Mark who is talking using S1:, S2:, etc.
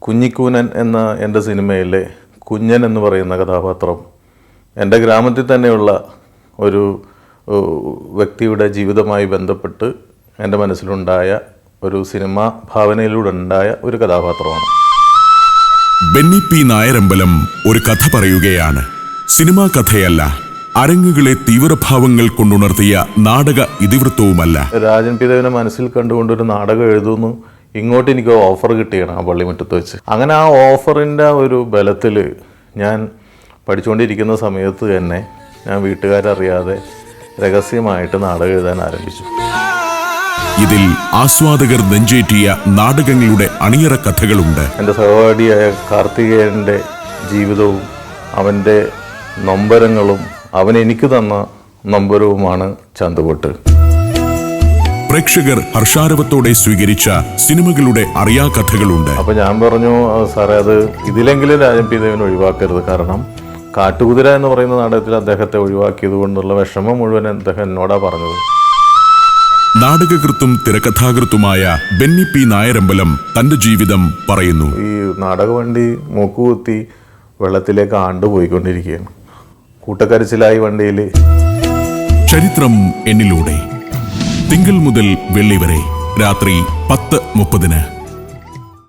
S1: കുഞ്ഞിക്കൂനൻ എന്ന എന്റെ സിനിമയിലെ കുഞ്ഞൻ എന്ന് പറയുന്ന കഥാപാത്രം എന്റെ ഗ്രാമത്തിൽ തന്നെയുള്ള ഒരു വ്യക്തിയുടെ ജീവിതമായി ബന്ധപ്പെട്ട് എന്റെ മനസ്സിലുണ്ടായ ഒരു സിനിമ ഭാവനയിലൂടെ ഉണ്ടായ ഒരു കഥാപാത്രമാണ്.
S2: ബെന്നി പി നായരമ്പലം ഒരു കഥ പറയുകയാണ്. സിനിമാ കഥയല്ല അരങ്ങുകളെ തീവ്രഭാവങ്ങൾ കൊണ്ടുണർത്തിയ നാടക ഇതിവൃത്തവുമല്ല.
S1: രാജൻ പിതാവിനെ മനസ്സിൽ കണ്ടുകൊണ്ടൊരു നാടകം എഴുതുന്നു. ഇങ്ങോട്ട് എനിക്ക് ഓഫർ കിട്ടിയാണ് ആ പള്ളിമുറ്റത്ത് വെച്ച്. അങ്ങനെ ആ ഓഫറിന്റെ ഒരു ബലത്തിൽ ഞാൻ പഠിച്ചുകൊണ്ടിരിക്കുന്ന സമയത്ത് തന്നെ ഞാൻ വീട്ടുകാരറിയാതെ രഹസ്യമായിട്ട് നാടകം എഴുതാൻ ആരംഭിച്ചു.
S2: ഇതിൽ ആസ്വാദകർ നെഞ്ചേറ്റിയ നാടകങ്ങളുടെ അണിയറ കഥകളുണ്ട്.
S1: എന്റെ സഹപാഠിയായ കാർത്തികേയന്റെ ജീവിതവും അവന്റെ നൊമ്പരങ്ങളും അവൻ എനിക്ക് തന്ന നൊമ്പരവുമാണ് ചന്തുപൊട്ട്.
S2: പ്രേക്ഷകർ ഹർഷാരവത്തോടെ സ്വീകരിച്ച സിനിമകളുടെ അറിയാ കഥകളുണ്ട്
S1: അപ്പൊ ഞാൻ പറഞ്ഞു "ആ, സാറേ അത് ഇതിലെങ്കിലും രാജൻ പി ദേവനെ ഒഴിവാക്കരുത്. കാരണം കാട്ടുകുതിര എന്ന് പറയുന്ന നാടകത്തിൽ അദ്ദേഹത്തെ ഒഴിവാക്കിയത് കൊണ്ടുള്ള വിഷമം മുഴുവൻ അദ്ദേഹം എന്നോടാ പറഞ്ഞത്.
S2: നാടകകൃത്തും തിരക്കഥാകൃത്തുമായ ബെന്നി പി നായരമ്പലം തന്റെ ജീവിതം പറയുന്നു.
S1: ഈ നാടകവണ്ടി മൂക്കുകുത്തി വെള്ളത്തിലേക്ക് ആണ്ടുപോയിക്കൊണ്ടിരിക്കുകയാണ്. കൂട്ടക്കരച്ചിലായി വണ്ടിയിൽ
S2: ചരിത്രം എന്നിലൂടെ. തിങ്കൾ മുതൽ വെള്ളി വരെ രാത്രി പത്ത് മുപ്പതിന്.